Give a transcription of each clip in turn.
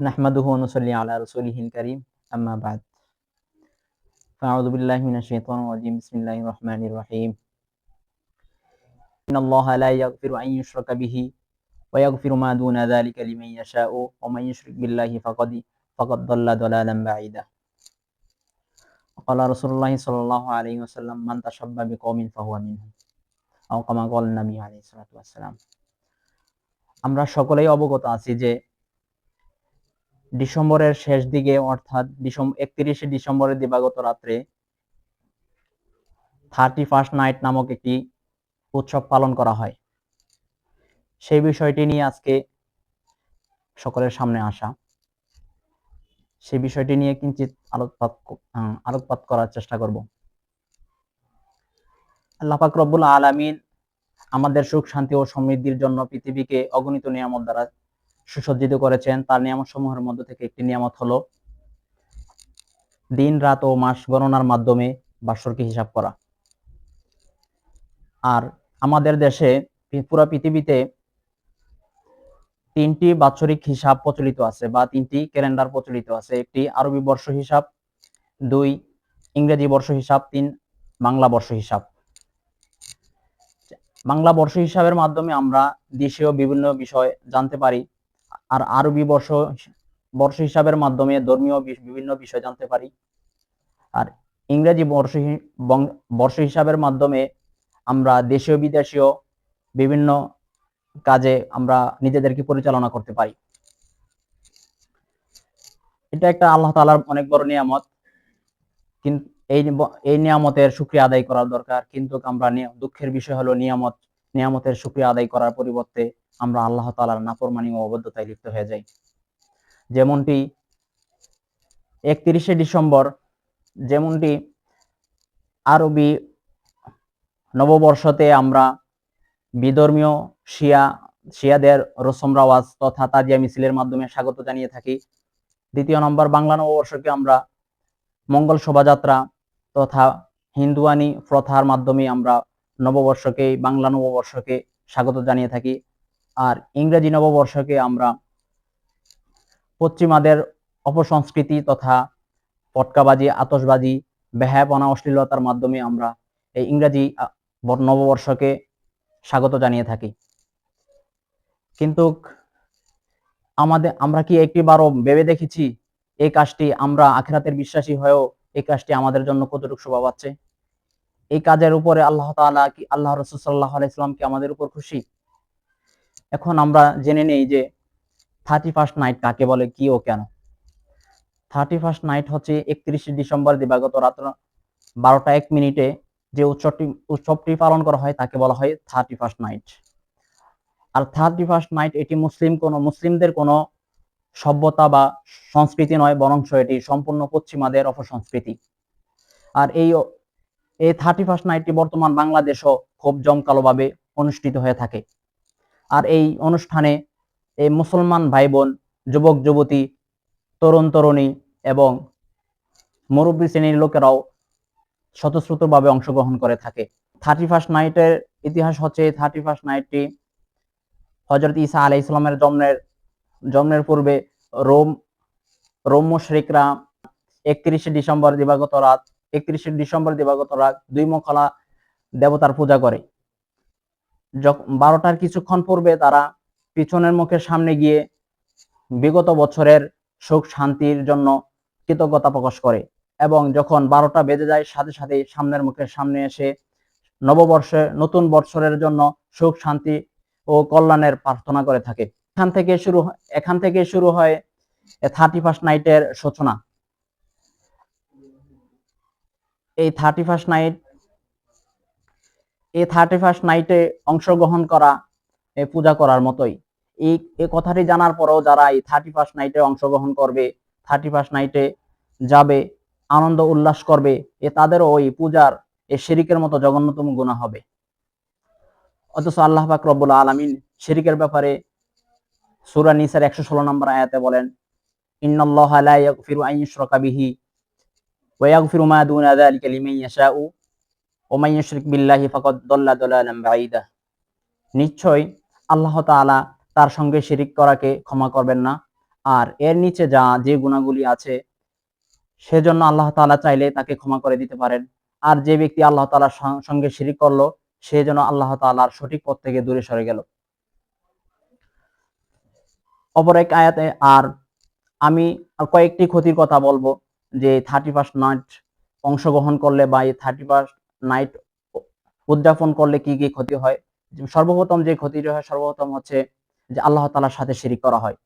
نحمده ونصلي على رسوله الكريم أما بعد فأعوذ بالله من الشيطان الرجيم بسم الله الرحمن الرحيم إن الله لا يغفر أن يشرك به ويغفر ما دون ذلك لمن يشاء ومن يشرك بالله فقد فقد ضل ضلالا بعيدا وقال رسول الله صلى الله عليه وسلم من تشبه بقوم فهو منهم أو كما قال النبي عليه الصلاة والسلام আমরা সকলেই অবগত আছি যে ডিসেম্বরের শেষ দিকে, অর্থাৎ একত্রিশে ডিসেম্বরের দিবাগত রাত্রে থার্টি ফার্স্ট নাইট নামক একটি উৎসব পালন করা হয়। সেই বিষয়টি নিয়ে আজকে সকলের সামনে আসা। সেই বিষয়টি নিয়ে কিঞ্চিত আলোকপাত আলোকপাত করার চেষ্টা করব। আল্লাহ পাক রব্বুল আলামিন আমাদের সুখ, শান্তি ও সমৃদ্ধির জন্য পৃথিবীকে অগণিত নিয়ামত দ্বারা সুসজ্জিত করেছেন। তার নিয়ামত সমূহের মধ্যে থেকে একটি নিয়ামত হলো দিন, রাত ও মাস গণনার মাধ্যমে বাৎসরিক হিসাব করা। আর আমাদের দেশে পুরা পৃথিবীতে তিনটি বাৎসরিক হিসাব প্রচলিত আছে বা তিনটি ক্যালেন্ডার প্রচলিত আছে। একটি আরবি বর্ষ হিসাব, দুই ইংরেজি বর্ষ হিসাব, তিন বাংলা বর্ষ হিসাব। বাংলা বর্ষ হিসাবের মাধ্যমে আমরা দেশীয় বিভিন্ন বিষয় জানতে পারি। আর আরবি বর্ষ বর্ষ হিসাবের মাধ্যমে ধর্মীয় বিভিন্ন বিষয় জানতে পারি। আর ইংরেজি বর্ষ বর্ষ হিসাবের মাধ্যমে আমরা দেশীয়, বিদেশীয় বিভিন্ন কাজে আমরা নিজেদেরকে পরিচালনা করতে পারি। এটা একটা আল্লাহ তাআলার অনেক বড় নিয়ামত। কিন্তু এই এই নিয়ামতের শুক্রিয়া আদায় করার দরকার। কিন্তু আমরা দুঃখের বিষয় হলো নিয়ামত নিয়ামতের শুক্রিয়া আদায় করার পরিবর্তে আমরা আল্লাহ তাআলার নাফরমানি ও অবদ্ধতায় লিপ্ত হয়ে যাই। যেমনটি একত্রিশে ডিসেম্বর, যেমনটি আরবি নববর্ষতে আমরা বিধর্মীয় শিয়া, শিয়াদের রসম রাওয়াজ তথা তাজিয়া মিছিলের মাধ্যমে স্বাগত জানিয়ে থাকি। দ্বিতীয় নম্বর, বাংলা নববর্ষকে আমরা মঙ্গল শোভাযাত্রা তথা হিন্দুয়ানি প্রথার মাধ্যমে আমরা নববর্ষকে বাংলা নববর্ষকে স্বাগত জানিয়ে থাকি। আর ইংরেজি নববর্ষকে আমরা পশ্চিমাদের অপসংস্কৃতি তথা পটকাবাজি, আতশবাজি বেহায়াপনা অশ্লীলতার মাধ্যমে আমরা এই ইংরেজি নববর্ষকে স্বাগত জানিয়ে থাকি। কিন্তু আমাদের, আমরা কি একটিবারও ভেবে দেখেছি, এই কাজটি আমরা আখেরাতের বিশ্বাসী হয়েও এই কাজটি আমাদের জন্য কতটুকু শোভা পাচ্ছে এই কাজের উপরে আল্লাহ তাআলা কি, আল্লাহ রসুল সাল্লাহ আলাইসলাম কি আমাদের উপর খুশি? এখন আমরা জেনে নেই যে থার্টি ফার্স্ট নাইট কাকে বলে, কি ও কেন? থার্টি ফার্স্ট নাইট হচ্ছে একত্রিশে ডিসেম্বর দিবাগত রাত্র বারোটা এক মিনিটে যে উৎসবটি উৎসবটি পালন করা হয় তাকে বলা হয় থার্টি ফার্স্ট নাইট আর থার্টি ফার্স্ট নাইট এটি মুসলিম কোনো, মুসলিমদের কোনো সভ্যতা বা সংস্কৃতি নয় বরং এটি সম্পূর্ণ পশ্চিমাদের অপসংস্কৃতি। আর এই এই থার্টি ফার্স্ট নাইটটি বর্তমান বাংলাদেশও খুব জমকালোভাবে অনুষ্ঠিত হয়ে থাকে। আর এই অনুষ্ঠানে এই মুসলমান ভাই বোন যুবক, যুবতী, তরুণ, তরুণী এবং মুরব্বী শ্রেণির লোকেরাও স্বতঃস্ফূর্তভাবে অংশগ্রহণ করে থাকে। থার্টি ফার্স্ট নাইটের ইতিহাস হচ্ছে থার্টি ফার্স্ট নাইটটি হজরত ঈসা আলাই ইসলামের জন্মের জন্মের পূর্বে রোম রোম মুশরিকরা একত্রিশে ডিসেম্বর দিবাগত রাত, একত্রিশে ডিসেম্বর দিবাগত রাত দুই মুখলা দেবতার পূজা করে। বারোটার কিছুক্ষণ পূর্বে তারা পিছনের মুখের সামনে গিয়ে বিগত বছরের সুখ শান্তির জন্য কৃতজ্ঞতা প্রকাশ করে এবং যখন বারোটা বেজে যায়, সাথে সাথে সামনের মুখের সামনে এসে নববর্ষে নতুন বৎসরের জন্য সুখ, শান্তি ও কল্যাণের প্রার্থনা করে থাকে। এখান থেকে শুরু এখান থেকে শুরু হয় থার্টি ফার্স্ট নাইটের সূচনা। এই থার্টি ফার্স্ট নাইট এই থার্টি ফার্স্ট নাইটে অংশগ্রহণ করা, এ পূজা করার মতোই। এই এই কথাটি জানার পরেও যারা এই থার্টি ফার্স্ট নাইটে অংশগ্রহণ করবে থার্টি ফার্স্ট নাইটে যাবে, আনন্দ উল্লাস করবে, এ তাদেরও ওই পূজার, এ শিরিকের মতো জঘন্যতম গুণা হবে। অথচ আল্লাহ পাক রব্বুল আলামিন শিরিকের ব্যাপারে সূরা নিসার একশো ষোলো নম্বর আয়াতে বলেন, ইন্নাল্লাহা লা ইয়াগফিরু আন ইউশরাকা বিহি ওয়া ইয়াগফিরু মা দুনা ইয়াশাউ। নিশ্চয় আল্লাহ তাআলা তার সঙ্গে শিরিক করাকে ক্ষমা করবেন না। আর এর নিচে যা যে গুণাগুলি আছে, সেজন্য আল্লাহ তাআলা চাইলে তাকে ক্ষমা করে দিতে পারেন। আর যে ব্যক্তি আল্লাহ তাআলার সঙ্গে শিরিক করল, সে যেন আল্লাহ তাআলার সঠিক পথ থেকে দূরে সরে গেল। অপর এক আয়াতে, আর আমি কয়েকটি ক্ষতির কথা বলব যে থার্টি ফার্স্ট নাইট অংশগ্রহণ করলে বা এই থার্টি ফার্স্ট নাইট উদযাপন করলে কি কি ক্ষতি হয়? সর্বপ্রথম যে ক্ষতিটি হয়, সর্বপ্রথম হচ্ছে যে আল্লাহ তাআলার সাথে শিরিক করা হয়।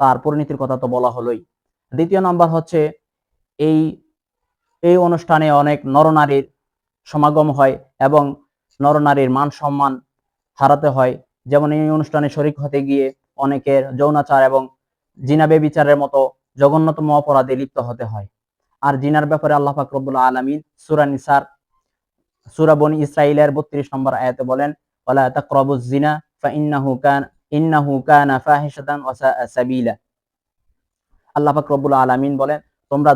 তার পরিণতির কথা তো বলা হলোই। দ্বিতীয় নাম্বার হচ্ছে এই এই অনুষ্ঠানে অনেক নরনারীর সমাগম হয় এবং নরনারীর মান সম্মান হারাতে হয়। যেমন এই অনুষ্ঠানে শরিক হতে গিয়ে অনেকের যৌনাচার এবং জিনাবে বিচারের মতো জঘন্যতম অপরাধে লিপ্ত হতে হয়। আর জিনার ব্যাপারে আল্লাহ পাক রব্বুল আলামিন সূরা নিসার সূরা বনি ইসরাইলের 32 নম্বর আয়াতে বলেন, ওয়ালা তাকরাবুজ জিনা ফাইন্নাহু কান, ইন্নাহু কানা ফাহিশাতান ওয়া সাবিলা। আল্লাহ পাক রব্বুল আলামিন বলেন, তোমরা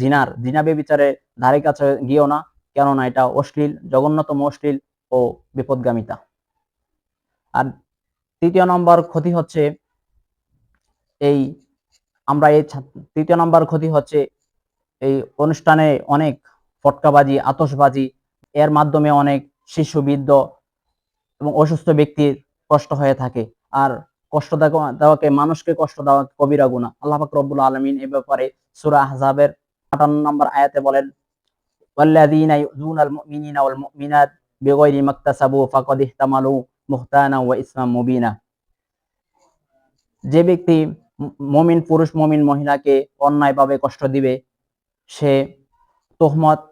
জিনার জিনাবে বিচারে ধারে কাছে গিয়েও না, কেননা এটা অশ্লীল, জঘন্যতম অশ্লীল ও বিপদগামিতা। আর তৃতীয় নম্বর ক্ষতি হচ্ছে এই, আমরা এই তৃতীয় নম্বর ক্ষতি হচ্ছে এই অনুষ্ঠানে অনেক ফটকাবাজি, আতশবাজি এর মাধ্যমে অনেক শিশু বৃদ্ধ এবং অসুস্থ ব্যক্তির কষ্ট হয়ে থাকে। আর কষ্ট দেওয়াকে, মানুষকে কষ্ট দেওয়া কবিরা গুণা আল্লাহ পাক রব্বুল আলামিন এ ব্যাপারে সূরা আহজাবের 58 নম্বর আয়াতে বলেন ইসমাম মুবিনা। যে ব্যক্তি মমিন পুরুষ, মমিন মহিলাকে অন্যায়ভাবে কষ্ট দিবে, সে তোহমত